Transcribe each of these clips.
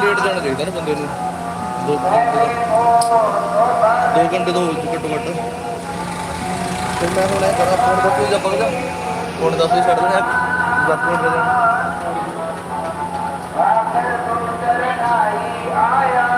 ਡੇਢ ਜਾਣਾ ਚਾਹੀਦਾ ਨਾ ਬੰਦੇ ਨੂੰ। ਦੋ ਦੋ ਘੰਟੇ ਤੋਂ ਘੱਟੋ ਘੱਟ। ਤੇ ਮੈਂ ਹੁਣ ਇਹ ਕਰਾਂ ਫੋਨ ਬੱਕੀ ਜਾ ਪਗਲਾ ਹੁਣ 10 ਵਜੇ ਛੱਡ ਦੇਣਾ 10 ਮਿੰਟ ਦੇ ਦੇਣਾ। ਆਇਆ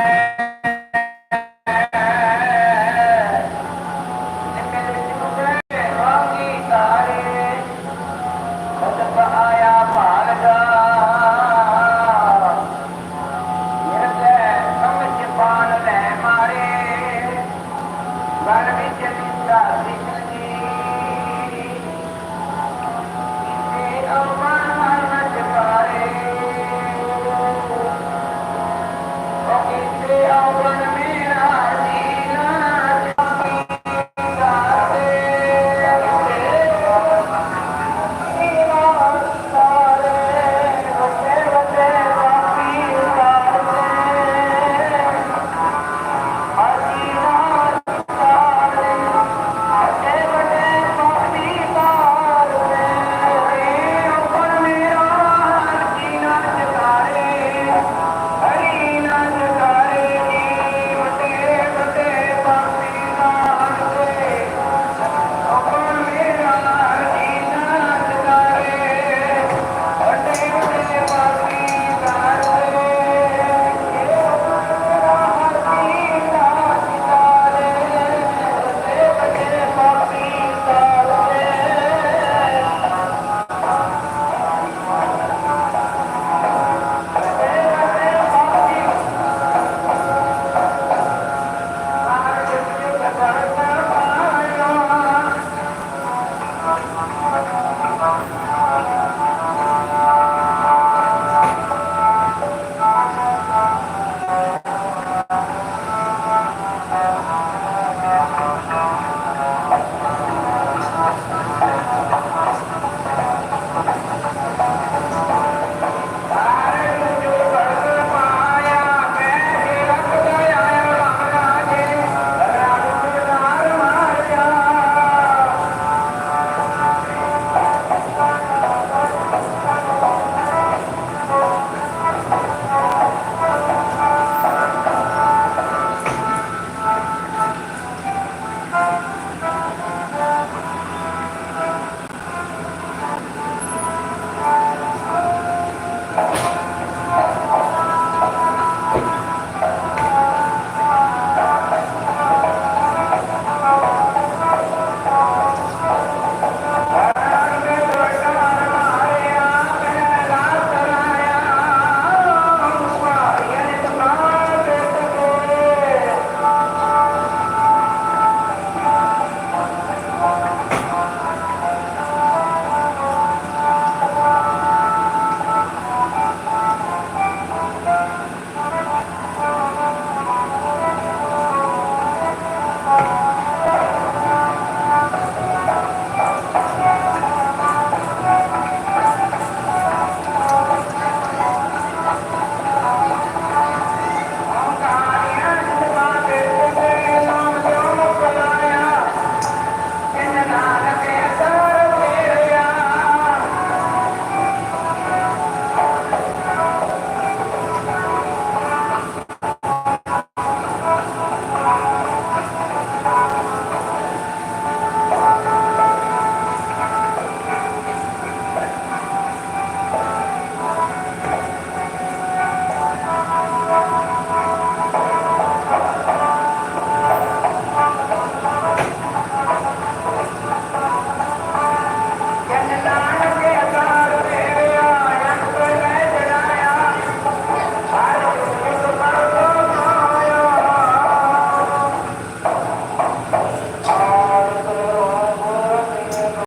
sociabilidade